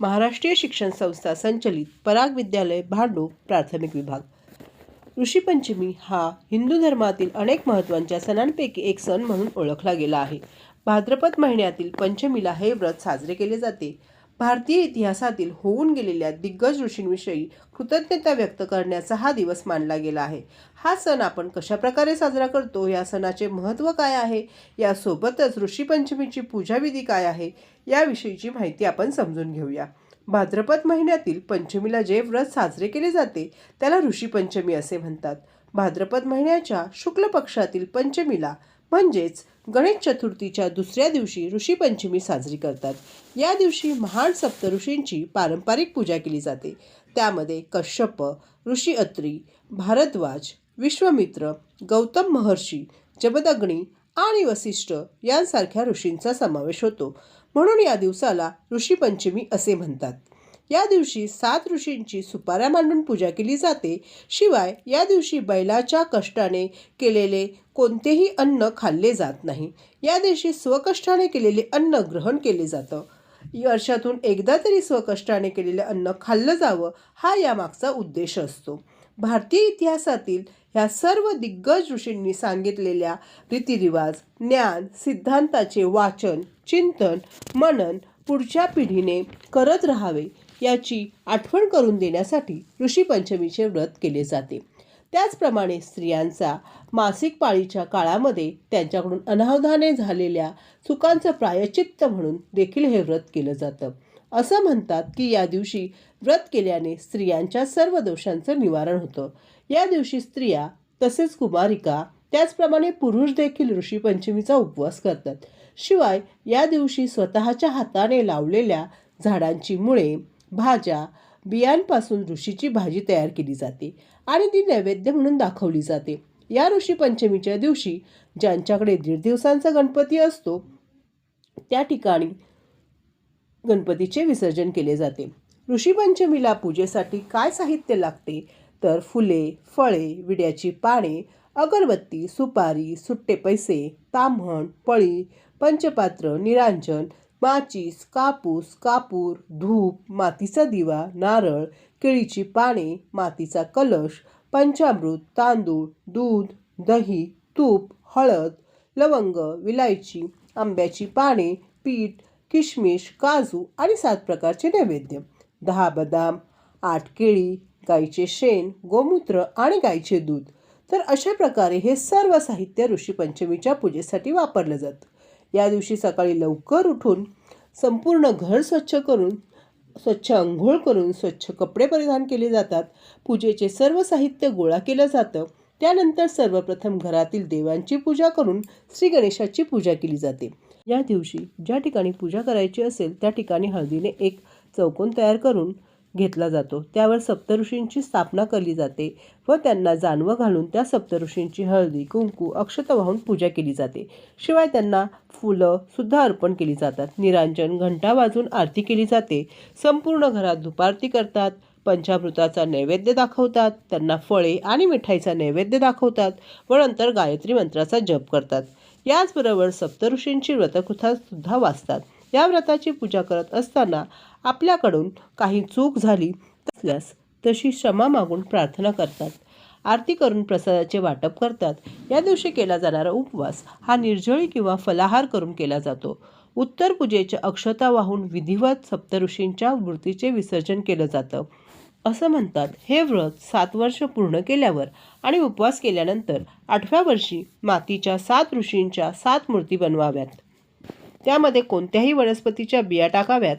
महाराष्ट्रीय शिक्षण संस्था संचलित पराग विद्यालय भांडूप प्राथमिक विभाग. ऋषीपंचमी हा हिंदू धर्मातील अनेक महत्त्वाच्या सणांपैकी एक सण म्हणून ओळखला गेला आहे. भाद्रपद महिन्यातील पंचमीला हे व्रत साजरे केले जाते. भारतीय इतिहासातील होऊन गेलेल्या दिग्गज ऋषींविषयी कृतज्ञता व्यक्त करण्याचा हा दिवस मानला गेला आहे. हा सण आपण कशाप्रकारे साजरा करतो? या सणाचे महत्त्व काय आहे? यासोबतच ऋषीपंचमीची पूजाविधी काय आहे? याविषयीची माहिती आपण समजून घेऊया. भाद्रपद महिन्यातील पंचमीला जे व्रत साजरे केले जाते त्याला ऋषीपंचमी असे म्हणतात. भाद्रपद महिन्याच्या शुक्ल पक्षातील पंचमीला म्हणजेच गणेश चतुर्थीच्या दुसऱ्या दिवशी ऋषीपंचमी साजरी करतात. या दिवशी महान सप्तऋषींची पारंपरिक पूजा केली जाते. त्यामध्ये कश्यप ऋषी अत्री भारद्वाज विश्वमित्र गौतम महर्षी जमदग्नी आणि वसिष्ठ यांसारख्या ऋषींचा समावेश होतो. म्हणून या दिवसाला ऋषीपंचमी असे म्हणतात. या दिवशी सात ऋषींची सुपाऱ्या मांडून पूजा केली जाते. शिवाय या दिवशी बैलाच्या कष्टाने केलेले कोणतेही अन्न खाल्ले जात नाही. या दिवशी स्वकष्टाने केलेले अन्न ग्रहण केले जातं. वर्षातून एकदा तरी स्वकष्टाने केलेले अन्न खाल्लं जावं हा यामागचा उद्देश असतो. भारतीय इतिहासातील ह्या सर्व दिग्गज ऋषींनी सांगितलेल्या रीतिरिवाज ज्ञान सिद्धांताचे वाचन चिंतन मनन पुढच्या पिढीने करत राहावे. याची आठवण करून देण्यासाठी ऋषीपंचमीचे व्रत केले जाते. त्याचप्रमाणे स्त्रियांचा मासिक पाळीच्या काळामध्ये त्यांच्याकडून अनावधाने झालेल्या चुकांचं प्रायचित्त म्हणून देखील हे व्रत केलं जातं. असं म्हणतात की या दिवशी व्रत केल्याने स्त्रियांच्या सर्व दोषांचं निवारण होतं. या दिवशी स्त्रिया तसेच कुमारिका त्याचप्रमाणे पुरुष देखील ऋषीपंचमीचा उपवास करतात. शिवाय या दिवशी स्वतःच्या हाताने लावलेल्या झाडांची मुळे भाज्या बियांपासून ऋषीची भाजी तयार केली जाते आणि ती नैवेद्य म्हणून दाखवली जाते. या ऋषी पंचमीच्या दिवशी ज्यांच्याकडे दीड दिवसांचा गणपती असतो त्या ठिकाणी गणपतीचे विसर्जन केले जाते. ऋषीपंचमीला पूजेसाठी काय साहित्य लागते? तर फुले फळे विड्याची पाने अगरबत्ती सुपारी सुट्टे पैसे ताम्हण पळी पंचपात्र निरांजन माचीस कापूस कापूर धूप मातीचा दिवा नारळ केळीची पाने मातीचा कलश पंचामृत तांदूळ दूध दही तूप हळद लवंग विलायची आंब्याची पाने पीठ किशमिश काजू आणि सात प्रकारचे नैवेद्य. दहा बदाम आठ केळी गाईचे शेण गोमूत्र आणि गाईचे दूध. तर अशा प्रकारे हे सर्व साहित्य ऋषीपंचमीच्या पूजेसाठी वापरलं जातं. या दिवशी सकाळी लवकर उठून संपूर्ण घर स्वच्छ करून स्वच्छ अंघोळ करून स्वच्छ कपडे परिधान केले जातात. पूजेचे सर्व साहित्य गोळा केलं जातं. त्यानंतर सर्वप्रथम घरातील देवांची पूजा करून श्री गणेशाची पूजा केली जाते. या दिवशी ज्या ठिकाणी पूजा करायची असेल त्या ठिकाणी हळदीने एक चौकोन तयार करून घेतला जातो. त्यावर सप्तऋषींची स्थापना केली जाते व त्यांना जानवं घालून त्या सप्तऋषींची हळदी कुंकू अक्षत वाहून पूजा केली जाते. शिवाय त्यांना फुलंसुद्धा अर्पण केली जातात. निरांजन घंटा वाजून आरती केली जाते. संपूर्ण घरात धुपारती करतात. पंचामृताचा नैवेद्य दाखवतात. त्यांना फळे आणि मिठाईचा नैवेद्य दाखवतात व नंतर गायत्री मंत्राचा जप करतात. याचबरोबर सप्तऋषींची व्रतकथासुद्धा वाचतात. या व्रताची पूजा करत असताना आपल्याकडून काही चूक झाली असल्यास तशी क्षमा मागून प्रार्थना करतात. आरती करून प्रसादाचे वाटप करतात. या दिवशी केला जाणारा उपवास हा निर्जळी किंवा फलाहार करून केला जातो. उत्तर पूजेच्या अक्षता वाहून विधिवत सप्तऋषींच्या मूर्तीचे विसर्जन केलं जातं. असं म्हणतात हे व्रत सात वर्ष पूर्ण केल्यावर आणि उपवास केल्यानंतर आठव्या वर्षी मातीच्या सात ऋषींच्या सात मूर्ती बनवाव्यात. त्यामध्ये कोणत्याही वनस्पतीच्या बिया टाकाव्यात.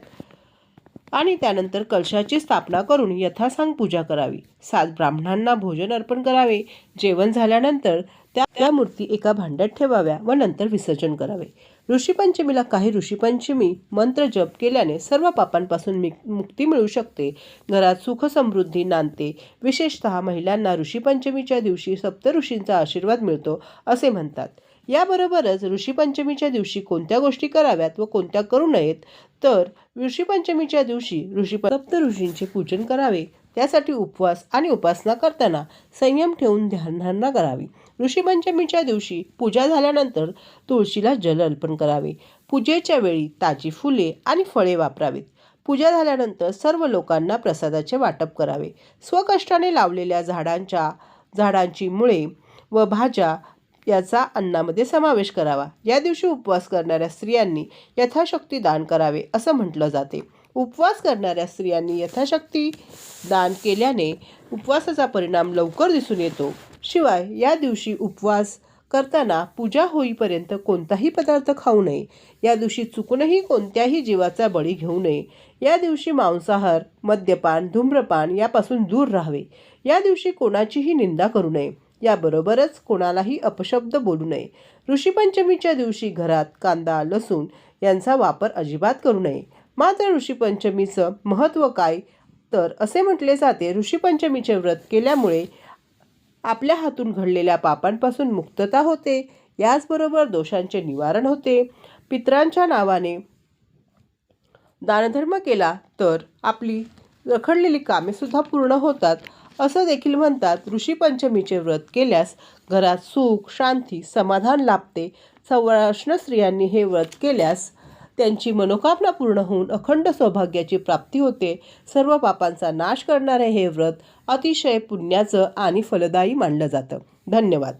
आणि त्यानंतर कलशाची स्थापना करून यथासांग पूजा करावी. सात ब्राह्मणांना भोजन अर्पण करावे. जेवण झाल्यानंतर त्या त्या मूर्ती एका भांड्यात ठेवाव्या व नंतर विसर्जन करावे. ऋषीपंचमीला काही ऋषीपंचमी मंत्र जप केल्याने सर्व पापांपासून मि मुक्ती मिळू शकते. घरात सुख समृद्धी नांदते. विशेषतः महिलांना ऋषीपंचमीच्या दिवशी सप्तऋषींचा आशीर्वाद मिळतो असे म्हणतात. याबरोबरच ऋषीपंचमीच्या दिवशी कोणत्या गोष्टी कराव्यात व कोणत्या करू नयेत? तर ऋषीपंचमीच्या दिवशी ऋषी सप्त ऋषींचे पूजन करावे. त्यासाठी उपवास आणि उपासना करताना संयम ठेवून ध्यानधारणा करावी. ऋषीपंचमीच्या दिवशी पूजा झाल्यानंतर तुळशीला जल अर्पण करावे. पूजेच्या वेळी ताजी फुले आणि फळे वापरावीत. पूजा झाल्यानंतर सर्व लोकांना प्रसादाचे वाटप करावे. स्वकष्टाने लावलेल्या झाडांच्या झाडांची मुळे व भाज्या याचा अन्नामध्ये समावेश करावा. या दिवशी उपवास करणाऱ्या स्त्रियांनी यथाशक्ती दान करावे असं म्हटलं जाते. उपवास करणाऱ्या स्त्रियांनी यथाशक्ती दान केल्याने उपवासाचा परिणाम लवकर दिसून येतो. शिवाय या दिवशी उपवास करताना पूजा होईपर्यंत कोणताही पदार्थ खाऊ नये. या दिवशी चुकूनही कोणत्याही जीवाचा बळी घेऊ नये. या दिवशी मांसाहार मद्यपान धूम्रपान यापासून दूर राहावे. या दिवशी कोणाचीही निंदा करू नये. याबरोबरच कोणालाही अपशब्द बोलू नये. ऋषीपंचमीच्या दिवशी घरात कांदा लसूण यांचा वापर अजिबात करू नये. मात्र ऋषीपंचमीचं महत्त्व काय? तर असे म्हटले जाते ऋषीपंचमीचे व्रत केल्यामुळे आपल्या हातून घडलेल्या पापांपासून मुक्तता होते. याचबरोबर दोषांचे निवारण होते. पित्रांच्या नावाने दानधर्म केला तर आपली रखडलेली कामेसुद्धा पूर्ण होतात. असं देखील म्हणतात ऋषीपंचमीचे व्रत केल्यास घरात सुख शांती समाधान लाभते. सवर्ण स्त्रियांनी हे व्रत केल्यास त्यांची मनोकामना पूर्ण होऊन अखंड सौभाग्याची प्राप्ती होते. सर्व पापांचा नाश करणारे हे व्रत अतिशय पुण्याचं आणि फलदायी मानलं जातं. धन्यवाद.